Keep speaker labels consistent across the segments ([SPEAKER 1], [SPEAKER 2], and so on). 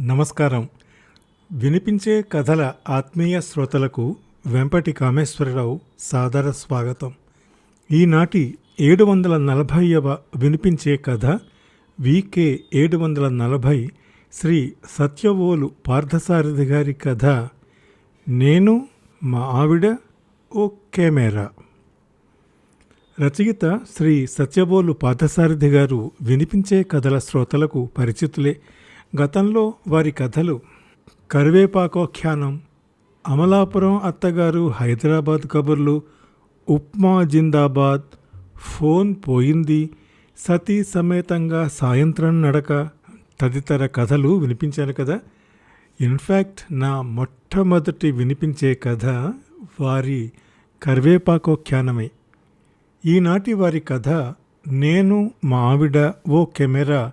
[SPEAKER 1] నమస్కారం. వినిపించే కథల ఆత్మీయ శ్రోతలకు వెంపటి కామేశ్వరరావు సాదర స్వాగతం. ఈనాటి ఏడు వందల నలభైవ వినిపించే కథ వికే ఏడు వందల నలభై శ్రీ సత్యవోలు పార్థసారథి గారి కథ నేను మా ఆవిడ ఓ కెమెరా. రచయిత శ్రీ సత్యబోలు పార్థసారథి గారు వినిపించే కథల శ్రోతలకు పరిచితులే గతంలో వారి కథలు కరివేపాకోఖ్యానం అమలాపురం అత్తగారు హైదరాబాద్ కబుర్లు ఉప్మా జిందాబాద్ ఫోన్ పోయింది సతీ సమేతంగా సాయంత్రం నడక తదితర కథలు వినిపించాను కదా. ఇన్ఫ్యాక్ట్ నా మొట్టమొదటి వినిపించే కథ వారి కరివేపాకోఖ్యానమే ఈనాటి వారి కథ నేను మా ఆవిడ ఓ కెమెరా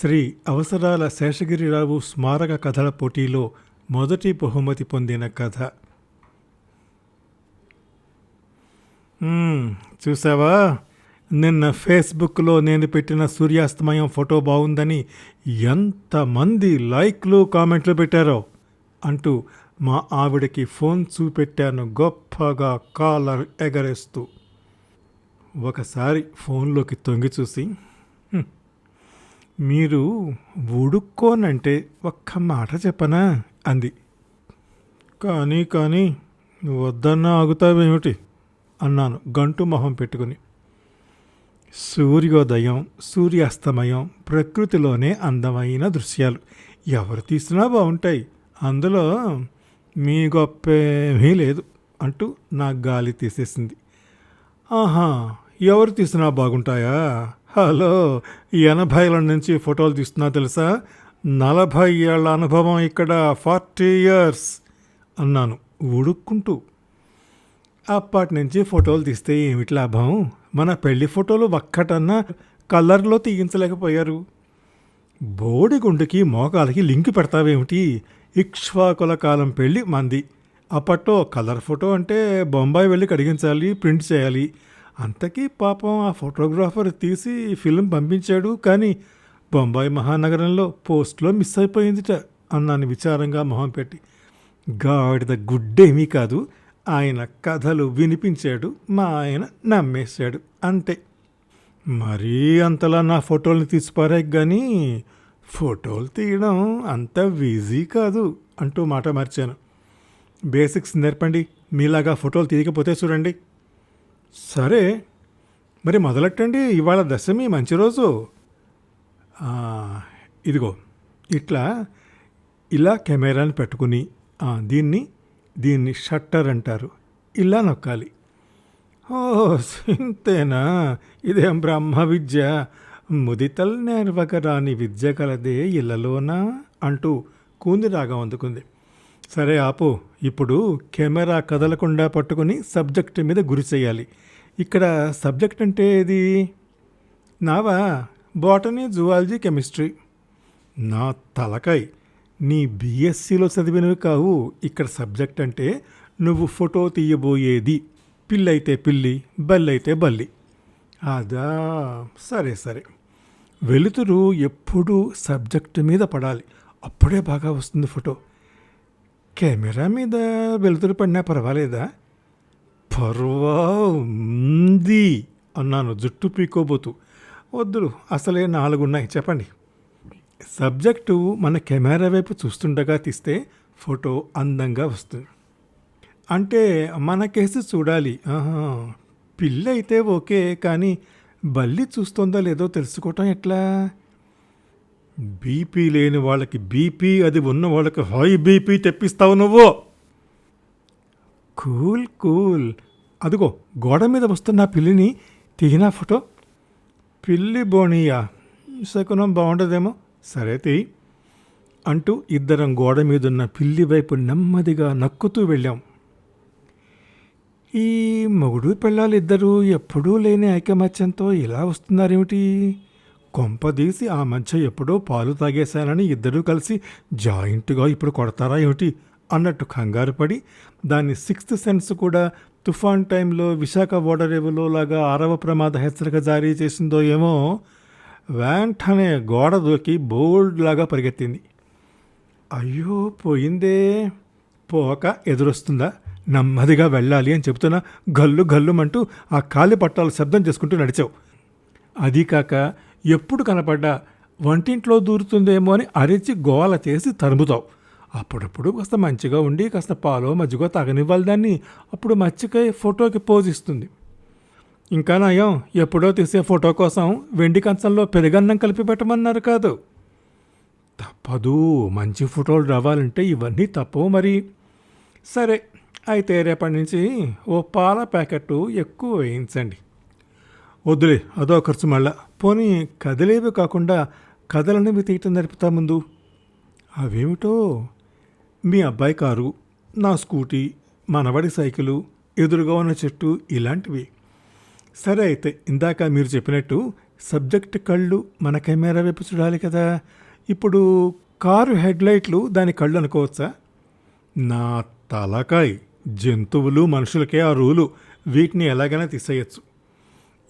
[SPEAKER 1] శ్రీ అవసరాల శేషగిరిరావు స్మారక కథల పోటీలో మొదటి బహుమతి పొందిన కథ. చూసావా? నిన్న ఫేస్బుక్లో నేను పెట్టిన సూర్యాస్తమయం ఫోటో బాగుందని ఎంతమంది లైక్లు కామెంట్లు పెట్టారో అంటూ మా ఆవిడకి ఫోన్ చూపెట్టాను గొప్పగా కాలర్ ఎగరేస్తూ. ఒకసారి ఫోన్లోకి తొంగి చూసి మీరు ఉడుక్కోనంటే ఒక్క మాట చెప్పనా? అంది. కానీ కానీ వద్దన్నా ఆగుతావేమిటి? అన్నాను గంటు మొహం పెట్టుకుని. సూర్యోదయం సూర్యాస్తమయం ప్రకృతిలోనే అందమైన దృశ్యాలు. ఎవరు తీసినా బాగుంటాయి. అందులో మీ గొప్పేమీ లేదు అంటూ నా గాలి తీసేసింది. ఆహా ఎవరు తీసినా బాగుంటాయా? హలో ఎనభైల నుంచి ఫోటోలు తీస్తున్నా తెలుసా? నలభై ఏళ్ళ అనుభవం ఇక్కడ ఫార్టీ ఇయర్స్ అన్నాను ఉడుక్కుంటూ. అప్పటి నుంచి ఫోటోలు తీస్తే ఏమిటి లాభం? మన పెళ్ళి ఫోటోలు ఒక్కటన్నా కలర్లో తీయించలేకపోయారు. బోడిగుండుకి మోకాలకి లింక్ పెడతావేమిటి? ఇక్ష్వాకుల కాలం పెళ్ళి మంది. అప్పట్లో కలర్ ఫోటో అంటే బొంబాయి వెళ్ళి కడిగించాలి ప్రింట్ చేయాలి. అంతకీ పాపం ఆ ఫోటోగ్రాఫర్ తీసి ఫిల్మ్ పంపించాడు కానీ బొంబాయి మహానగరంలో పోస్ట్లో మిస్ అయిపోయిందిట అన్నాను విచారంగా మొహం పెట్టి. గాడిద గుడ్డేమీ కాదు ఆయన కథలు వినిపించాడు మా ఆయన నమ్మేశాడు అంతే. మరీ అంతలా నా ఫోటోల్ని తీసిపారాయి కానీ ఫోటోలు తీయడం అంత ఈజీ కాదు అంటూ మాట మార్చాను. బేసిక్స్ నేర్పండి మీలాగా ఫోటోలు తీయకపోతే చూడండి. సరే. మరి మొదలెట్టండి. ఇవాళ దశమి మంచి రోజు. ఇదిగో ఇట్లా ఇలా కెమెరాని పెట్టుకుని దీన్ని దీన్ని షట్టర్ అంటారు. ఇలా నొక్కాలి. ఓ ఇంతేనా ఇదేం బ్రహ్మ విద్య? ముదితల్ నేర్వకరాని విద్య కలదే ఇళ్ళలోనా అంటూ కూంది రాగం అందుకుంది. సరే ఆపు. ఇప్పుడు కెమెరా కదలకుండా పట్టుకుని సబ్జెక్ట్ మీద గురి చేయాలి. ఇక్కడ సబ్జెక్ట్ అంటే ఏది? నావా? Botany zoology chemistry. నా తలకాయ్. నీ బీఎస్సీలో చదివినవి కావు. ఇక్కడ సబ్జెక్ట్ అంటే నువ్వు ఫోటో తీయబోయేది. పిల్లైతే పిల్లి బల్లైతే బల్లి. అదా. సరే సరే. వెలుతురు ఎప్పుడూ సబ్జెక్ట్ మీద పడాలి. అప్పుడే బాగా వస్తుంది ఫోటో. కెమెరా మీద వెలుతురు పడినా పర్వాలేదా? పర్వా ఉంది అన్నాను జుట్టు పీకోబోతూ. వద్దులు అసలే నాలుగున్నాయి చెప్పండి. సబ్జెక్టు మన కెమెరా వైపు చూస్తుండగా తీస్తే ఫోటో అందంగా వస్తుంది. అంటే మన కేసు చూడాలి. ఆహా పిల్లి అయితే ఓకే కానీ బల్లి చూస్తుందో లేదో తెలుసుకోవటం ఎట్లా? బీపీ లేని వాళ్ళకి బీపీ అది ఉన్న వాళ్ళకి హై బీపీ తెప్పిస్తావు నువ్వు. Cool cool. అదిగో గోడ మీద వస్తున్న పిల్లిని తీనా ఫోటో? పిల్లి బోణియా శకునం బాగుండదేమో సరే తీ. అంటూ ఇద్దరం గోడ మీదున్న పిల్లి వైపు నెమ్మదిగా నక్కుతూ వెళ్ళాం. ఈ మొగుడు పిల్లలు ఇద్దరూ ఎప్పుడూ లేని ఐకమత్యంతో ఇలా వస్తున్నారేమిటి? కొంపదీసి ఆ మధ్య ఎప్పుడో పాలు తాగేశానని ఇద్దరూ కలిసి జాయింట్గా ఇప్పుడు కొడతారా ఏమిటి? అన్నట్టు కంగారు పడి దాని సిక్స్త్ సెన్స్ కూడా తుఫాన్ టైంలో విశాఖ ఓడరేవులో లాగా ఆరవ ప్రమాద హెచ్చరిక జారీ చేసిందో ఏమో వెంటనే గోడ దూకి బోల్డ్ లాగా పరిగెత్తింది. అయ్యో పోయిందే. పోక ఎదురొస్తుందా? నెమ్మదిగా వెళ్ళాలి అని చెబుతున్న గల్లు గల్లుమంటూ ఆ కాలి పట్టాలు శబ్దం చేసుకుంటూ నడిచావు. అది కాక ఎప్పుడు కనపడ్డా వంటింట్లో దూరుతుందేమో అని అరిచి గోల చేసి తరుముతావు. అప్పుడప్పుడు కాస్త మంచిగా ఉండి కాస్త పాలో మజ్జిగో తగనివ్వాలి దాన్ని. అప్పుడు మచ్చికై ఫోటోకి పోజ్ ఇస్తుంది. ఇంకా నయం ఎప్పుడో తీసే ఫోటో కోసం వెండి కంచంలో పెరుగన్నం కలిపి పెట్టమన్నారు కాదు. తప్పదు మంచి ఫోటోలు రావాలంటే ఇవన్నీ తప్పవు మరి. సరే అయితే రేపటి నుంచి ఓ పాల ప్యాకెట్ ఎక్కువ వేయించండి. వద్దులే అదో ఖర్చు మళ్ళా. పోనీ కథలేవి కాకుండా కథలనేవి తీయటం నడుపుతా ముందు. అవేమిటో? మీ అబ్బాయి కారు నా స్కూటీ మనవడి సైకిలు ఎదురుగా ఉన్న చెట్టు ఇలాంటివి. సరే అయితే ఇందాక మీరు చెప్పినట్టు సబ్జెక్ట్ కళ్ళు మన కెమెరా వైపు చూడాలి కదా. ఇప్పుడు కారు హెడ్లైట్లు దాని కళ్ళు అనుకోవచ్చా? నా తలకాయ్ జంతువులు మనుషులకే ఆ రూలు. వీటిని ఎలాగైనా తీసేయచ్చు.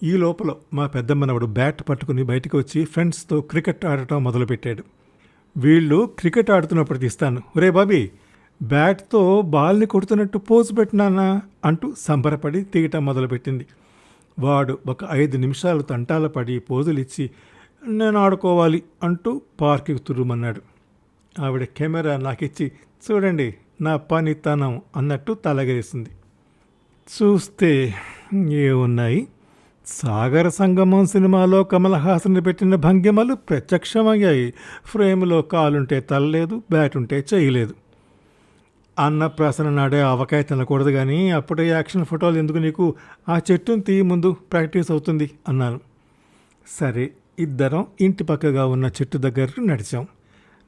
[SPEAKER 1] ఈ లోపల మా పెద్దమ్మనవడు బ్యాట్ పట్టుకుని బయటకు వచ్చి ఫ్రెండ్స్తో క్రికెట్ ఆడటం మొదలుపెట్టాడు. వీళ్ళు క్రికెట్ ఆడుతున్నప్పుడు తీస్తాను. రే బాబీ బ్యాట్తో బాల్ని కొడుతున్నట్టు పోజు పెట్టినానా అంటూ సంబరపడి తీయటం మొదలుపెట్టింది. వాడు ఒక ఐదు నిమిషాలు తంటాల పడి పోజులు ఇచ్చి నేను ఆడుకోవాలి అంటూ పార్క్కి తురుమన్నాడు. ఆవిడ కెమెరా నాకిచ్చి చూడండి నా పనితనం అన్నట్టు తలగేసింది చూస్తే ఏమున్నాయి? సాగర సంగమం సినిమాలో కమల్ హాసన్ పెట్టిన భంగిమలు ప్రత్యక్షమయ్యాయి. ఫ్రేమ్లో కాలుంటే తలలేదు బ్యాట్ ఉంటే చేయలేదు అన్నప్రాసన నాడే అవకాయ తినకూడదు కానీ అప్పుడే యాక్షన్ ఫోటోలు ఎందుకు నీకు? ఆ చెట్టును తీయి ముందు ప్రాక్టీస్ అవుతుంది అన్నాను. సరే ఇద్దరం ఇంటి పక్కగా ఉన్న చెట్టు దగ్గరకు నడిచాం.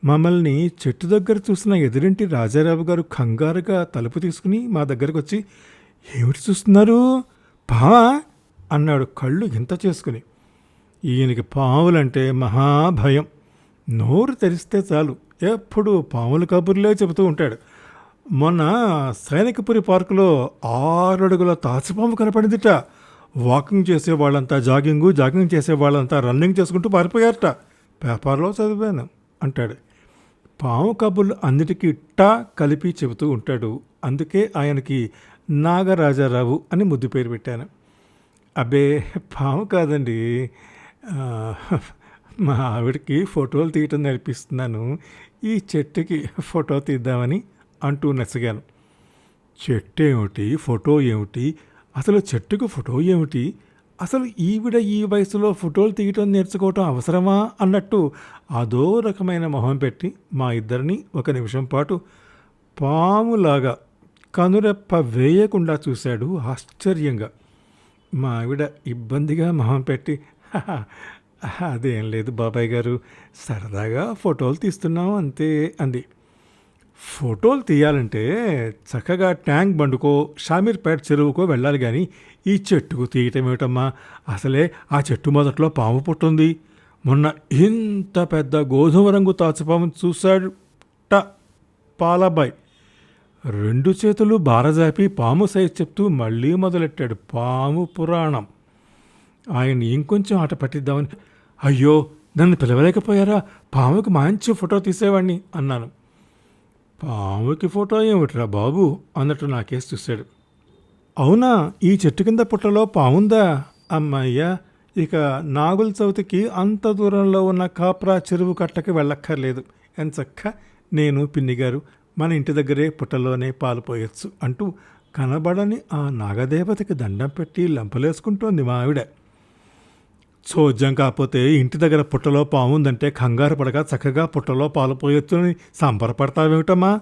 [SPEAKER 1] మమ్మల్ని చెట్టు దగ్గర చూసిన ఎదురింటి రాజారావు గారు కంగారుగా తలుపు తీసుకుని మా దగ్గరకు వచ్చి ఏమిటి చూస్తున్నారు? పావా అన్నాడు కళ్ళు ఇంత చేసుకుని. ఈయనకి పాములంటే మహాభయం. నోరు తెరిస్తే చాలు. ఎప్పుడు పాముల కబుర్లే చెబుతూ ఉంటాడు. మొన్న సైనికపురి పార్కులో ఆరు అడుగుల తాచిపాము కనపడిందిట. వాకింగ్ చేసే వాళ్ళంతా జాగింగు జాగింగ్ చేసే వాళ్ళంతా రన్నింగ్ చేసుకుంటూ పారిపోయారట. పేపర్లో చదివాను అంటాడు. పాము కబుర్లు అన్నిటికీ టా కలిపి చెబుతూ ఉంటాడు. అందుకే ఆయనకి నాగరాజారావు అని ముద్దు పేరు పెట్టాను. అబ్బే పాము కాదండి. మా ఆవిడకి ఫోటోలు తీయటం నేర్పిస్తున్నాను. ఈ చెట్టుకి ఫోటో తీద్దామని అంటూ నచ్చగాను చెట్టు ఏమిటి ఫోటో ఏమిటి? అసలు చెట్టుకు ఫోటో ఏమిటి? అసలు ఈవిడ ఈ వయసులో ఫోటోలు తీయటం నేర్చుకోవటం అవసరమా అన్నట్టు అదో రకమైన మొహం పెట్టి మా ఇద్దరిని ఒక నిమిషం పాటు పాములాగా కనురెప్ప వేయకుండా చూశాడు ఆశ్చర్యంగా. మా ఆవిడ ఇబ్బందిగా మొహం పెట్టి అదేం లేదు బాబాయ్ గారు సరదాగా ఫోటోలు తీస్తున్నాం అంతే అంది. ఫోటోలు తీయాలంటే చక్కగా ట్యాంక్ బండుకో షామీర్పేట చెరువుకో వెళ్ళాలి కానీ ఈ చెట్టుకు తీయటం ఏమిటమ్మా అసలే ఆ చెట్టు మొదట్లో పాము పుట్టుంది. మొన్న ఇంత పెద్ద గోధుమ రంగు తాచుపాము చూశాడు ట పాలబాయ్ రెండు చేతులు బారజాపి పాము సైజ్ చెప్తూ మళ్ళీ మొదలెట్టాడు పాము పురాణం. ఆయన ఇంకొంచెం ఆట పట్టిద్దామని అయ్యో నన్ను పిలవలేకపోయారా? పాముకి మంచి ఫోటో తీసేవాడిని అన్నాను. పాముకి ఫోటో ఏమిట్రా బాబు? అన్నట్టు నాకేసి చూశాడు. అవునా ఈ చెట్టు కింద పుట్టలో పాముందా? అమ్మయ్యా ఇక నాగుల చవితికి అంత దూరంలో ఉన్న కాప్రా చెరువు కట్టకి వెళ్ళక్కర్లేదు. ఎంచక్క నేను పిన్నిగారు మన ఇంటి దగ్గరే పుట్టలోనే పాలు పోయొచ్చు అంటూ కనబడని ఆ నాగదేవతకి దండం పెట్టి లంపలేసుకుంటోంది మా ఆవిడ. చోద్యం కాకపోతే ఇంటి దగ్గర పుట్టలో పాముందంటే కంగారు పడగా చక్కగా పుట్టలో పాలు పోయొచ్చు అని సంబరపడతావేమిటమ్మా?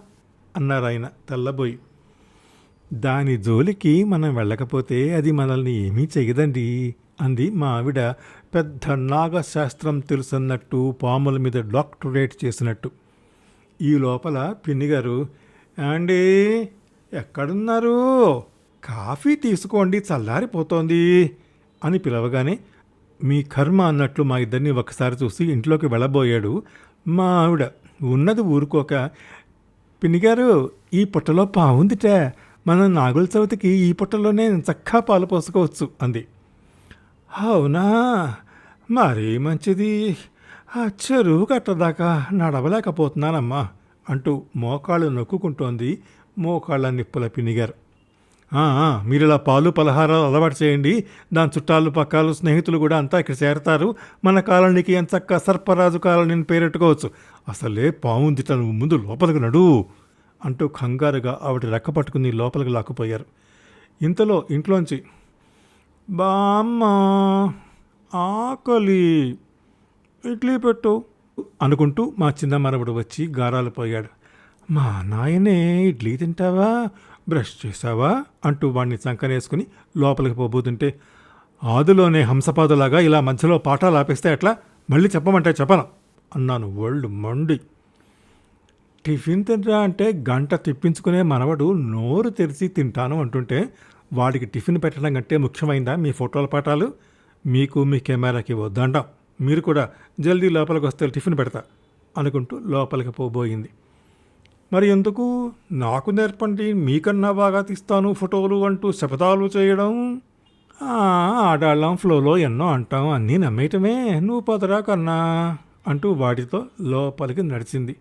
[SPEAKER 1] అన్నారు ఆయన తెల్లబోయి. దాని జోలికి మనం వెళ్ళకపోతే అది మనల్ని ఏమీ చెయ్యదండి అంది మా ఆవిడ పెద్ద నాగశాస్త్రం తెలుసన్నట్టు పాముల మీద డాక్టరేట్ చేసినట్టు. ఈ లోపల పిన్ని గారు అండి ఎక్కడున్నారు? కాఫీ తీసుకోండి చల్లారిపోతోంది అని పిలవగానే మీ కర్మ అన్నట్లు మా ఇద్దరిని ఒకసారి చూసి ఇంట్లోకి వెళ్ళబోయాడు మా ఆవిడ. ఉన్నది ఊరుకోక. పిన్నిగారు ఈ పుట్టలో పావుందిట మనం నాగుల చవితికి ఈ పుట్టలోనే చక్కా పాలు పోసుకోవచ్చు అంది. అవునా? మరీ మంచిది. ఆ చెరువు కట్టదాకా నడవలేకపోతున్నానమ్మా అంటూ మోకాళ్ళు నొక్కుకుంటోంది. మోకాళ్ళ నిప్పుల పినిగారు. మీరు ఇలా పాలు పలహారాలు అలవాటు చేయండి. దాని చుట్టాలు పక్కాలు స్నేహితులు కూడా అంతా ఇక్కడ చేరతారు. మన కాలనీకి ఎంచక్క సర్పరాజు కాలనీని పేరెట్టుకోవచ్చు అసలే పావుందిట నువ్వు ముందు లోపలికి నడు అంటూ కంగారుగా ఆవిడ రెక్క పట్టుకుని లోపలికి లాక్కుపోయారు. ఇంతలో ఇంట్లోంచి బామ్మ ఆకలి. ఇడ్లీ పెట్టు అనుకుంటూ మా చిన్న మనవడు వచ్చి గారాలు పోయాడు. మా నాయనే ఇడ్లీ తింటావా? బ్రష్ చేసావా అంటూ వాడిని చంకనేసుకుని లోపలికి పోబోతుంటే ఆదులోనే హంసపాదులాగా ఇలా మధ్యలో పాఠాలు ఆపేస్తే ఎట్లా? మళ్ళీ చెప్పమంటే చెప్పను అన్నాను వరల్డ్ మండి. టిఫిన్ తినరా అంటే గంట తిప్పించుకునే మనవడు నోరు తెరిచి తింటాను అంటుంటే వాడికి టిఫిన్ పెట్టడం కంటే ముఖ్యమైందా మీ ఫోటోల పాఠాలు? మీకు మీ కెమెరాకి వద్దంటాం మీరు కూడా జల్దీ లోపలికి వస్తే టిఫిన్ పెడతా అనుకుంటూ లోపలికి పోబోయింది. మరి ఎందుకు? నాకు నేర్పండి మీకన్నా బాగా తీస్తాను ఫోటోలు అంటూ శపథాలు చేయడం? ఆడాళ్ళం ఫ్లోలో ఎన్నో అంటాం అన్నీ నమ్మేయటమే. నువ్వు పదరా కన్నా? అంటూ వాటితో లోపలికి నడిచింది.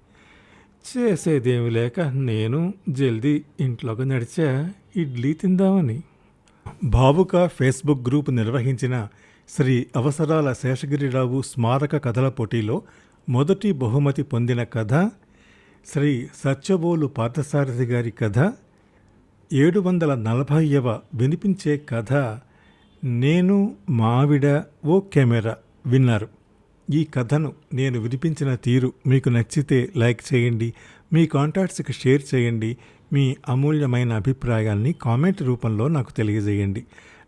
[SPEAKER 1] చేసేదేమి లేక నేను జల్దీ ఇంట్లోకి నడిచా ఇడ్లీ తిందామని. భావుక ఫేస్బుక్ గ్రూప్ నిర్వహించిన శ్రీ అవసరాల శేషగిరిరావు స్మారక కథల పోటీలో మొదటి బహుమతి పొందిన కథ శ్రీ సత్యబోలు పార్థసారథి గారి కథ ఏడు వందల నలభైవ వినిపించే కథ నేను మావిడ ఓ కెమెరా విన్నారు. ఈ కథను నేను వినిపించిన తీరు మీకు నచ్చితే లైక్ చేయండి మీ కాంటాక్ట్స్కి షేర్ చేయండి మీ అమూల్యమైన అభిప్రాయాన్ని కామెంట్ రూపంలో నాకు తెలియజేయండి.